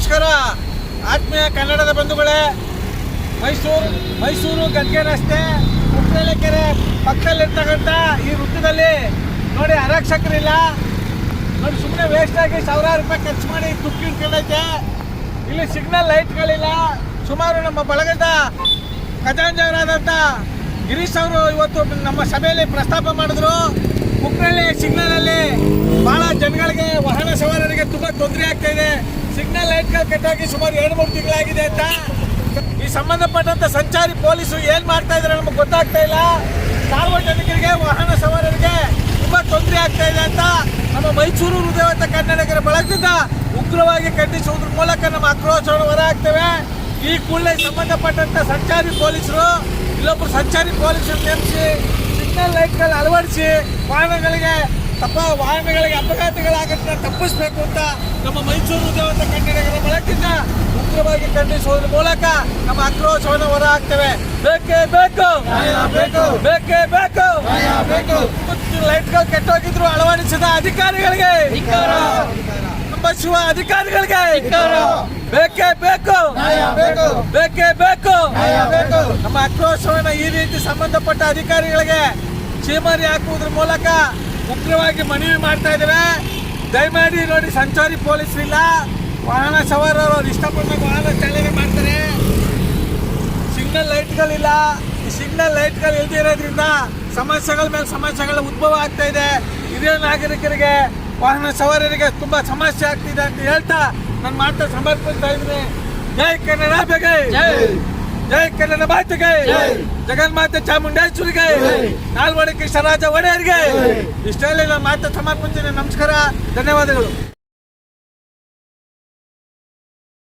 ನಮಸ್ಕಾರ. ಆತ್ಮೀಯ ಕನ್ನಡದ ಬಂಧುಗಳೇ, ಮೈಸೂರು ಮೈಸೂರು ಗದ್ಗೆ ರಸ್ತೆ ಕುಕ್ಕರೆಲೆ ಕೆರೆ ಪಕ್ಕದಲ್ಲಿರ್ತಕ್ಕಂಥ ಈ ವೃತ್ತದಲ್ಲಿ ನೋಡಿ ಅರಕ್ಷಕರಿಲ್ಲ ನೋಡಿ ಸುಮ್ಮನೆ ವೇಸ್ಟ್ ಆಗಿ ಸಾವಿರಾರು ರೂಪಾಯಿ ಖರ್ಚು ಮಾಡಿ ತುಕ್ಕಿ ಇಟ್ಕೊಂಡೈತೆ ಇಲ್ಲಿ ಸಿಗ್ನಲ್ ಲೈಟ್ಗಳಿಲ್ಲ ಸುಮಾರು ನಮ್ಮ ಬಳಗದ ಖಜಾಂಜರಾದಂಥ ಗಿರೀಶ್ ಅವರು ಇವತ್ತು ನಮ್ಮ ಸಭೆಯಲ್ಲಿ ಪ್ರಸ್ತಾಪ ಮಾಡಿದ್ರು. ಉಪ್ಪಿನಲ್ಲಿ ಸಿಗ್ನಲ್ ಅಲ್ಲಿ ಬಹಳ ಜನಗಳಿಗೆ ವಾಹನ ಸವಾರರಿಗೆ ತುಂಬಾ ತೊಂದರೆ ಆಗ್ತಾ ಇದೆ. ಸಿಗ್ನಲ್ ಲೈಟ್ಗಳು ಕಟ್ಟಾಗಿ ಸುಮಾರು ಎರಡು ಮೂರು ತಿಂಗಳಾಗಿದೆ ಅಂತ. ಈ ಸಂಬಂಧಪಟ್ಟಂತ ಸಂಚಾರಿ ಪೊಲೀಸರು ಏನ್ ಮಾಡ್ತಾ ಇದಾರೆ ನಮಗೆ ಗೊತ್ತಾಗ್ತಾ ಇಲ್ಲ. ಸಾರ್ವಜನಿಕರಿಗೆ ವಾಹನ ಸವಾರರಿಗೆ ತುಂಬಾ ತೊಂದರೆ ಆಗ್ತಾ ಇದೆ ಅಂತ ನಮ್ಮ ಮೈಸೂರು ಹೃದಯವಂತ ಕನ್ನಡಿಗರ ಬಳಗದಿಂದ ಉಗ್ರವಾಗಿ ಖಂಡಿಸುವುದ್ರ ಮೂಲಕ ನಮ್ಮ ಆಕ್ರೋಶವನ್ನು ಹೊರಹಾಕ್ತೇವೆ. ಈ ಕೂಡಲೇ ಸಂಬಂಧಪಟ್ಟಂತ ಸಂಚಾರಿ ಪೊಲೀಸರು ಇಲ್ಲೊಬ್ಬರು ಸಂಚಾರಿ ಪೊಲೀಸರು ನೇಮಿಸಿ ಸಿಗ್ನಲ್ ಲೈಟ್ಗಳು ಅಳವಡಿಸಿ ವಾಹನಗಳಿಗೆ ತಪ್ಪ ವಾಹನಗಳಿಗೆ ಅಪಘಾತಗಳಾಗುತ್ತೆ ತಪ್ಪಿಸಬೇಕು ಅಂತ ನಮ್ಮ ಮೈಸೂರು ಹೃದಯವಂತ ಕನ್ನಡಿಗರ ಬಳಕೆಯಿಂದ ಉಗ್ರವಾಗಿ ಖಂಡಿಸುವುದರ ಮೂಲಕ ನಮ್ಮ ಆಕ್ರೋಶವನ್ನು ಹೊರಹಾಕ್ತೇವೆ ಬೇಕೇ ಬೇಕು? ಬೇಕು. ಬೇಕೇ ಬೇಕು? ಬೇಕು. ಲೈಟ್ಗಳು ಕೆಟ್ಟೋಗಿದ್ರು ಅಳವಡಿಸಿದ ಅಧಿಕಾರಿಗಳಿಗೆ. ನಮ್ಮ ಶಿವ ಅಧಿಕಾರಿಗಳಿಗೆ. ಬೇಕೇ ಬೇಕು? ಬೇಕು. ಬೇಕೇ ಬೇಕು? ನ್ಯಾಯ ಬೇಕು. ನಮ್ಮ ಆಕ್ರೋಶವನ್ನು ಈ ರೀತಿ ಸಂಬಂಧಪಟ್ಟ ಅಧಿಕಾರಿಗಳಿಗೆ ಚೀಮಾರಿ ಹಾಕುವುದ್ರ ಮೂಲಕ ಉಗ್ರವಾಗಿ ಮನವಿ ಮಾಡ್ತಾ ಇದ್ದೇವೆ. ದಯಮಾಡಿ ನೋಡಿ, ಸಂಚಾರಿ ಪೊಲೀಸ್ ಇಲ್ಲ ವಾಹನ ಸವಾರರು ಅವ್ರು ಇಷ್ಟಪಟ್ಟ ವಾಹನ ಚಾಲನೆ ಮಾಡ್ತಾರೆ. ಸಿಗ್ನಲ್ ಲೈಟ್ಗಳಿಲ್ಲ ಈ ಸಿಗ್ನಲ್ ಲೈಟ್ಗಳು ಇರೋದ್ರಿಂದ ಸಮಸ್ಯೆಗಳ ಮೇಲೆ ಸಮಸ್ಯೆಗಳ ಉದ್ಭವ ಆಗ್ತಾ ಇದೆ. ಹಿರಿಯ ನಾಗರಿಕರಿಗೆ ವಾಹನ ಸವಾರರಿಗೆ ತುಂಬಾ ಸಮಸ್ಯೆ ಆಗ್ತಿದೆ ಅಂತ ಹೇಳ್ತಾ ನನ್ನ ಮಾತು ಸಮರ್ಪಿಸ್ತಾ ಇದ್ದೀನಿ. ಜೈ ಕನ್ನಡ ಬೇಗೆ ಜೈ ಕನ್ನಡ ಮಾತೆಗೆ. ಜಗನ್ಮಾತೆ ಚಾಮುಂಡೇಶ್ವರಿಗೆ. ನಾಲ್ವಡಿ ಕೃಷ್ಣರಾಜ ಒಡೆಯರಿಗೆ. ಇಷ್ಟೆಲ್ಲ ನಾನು ಮಾತು ಸಮರ್ಪಿಸ್ತೀನಿ ನಮಸ್ಕಾರ. ಧನ್ಯವಾದಗಳು.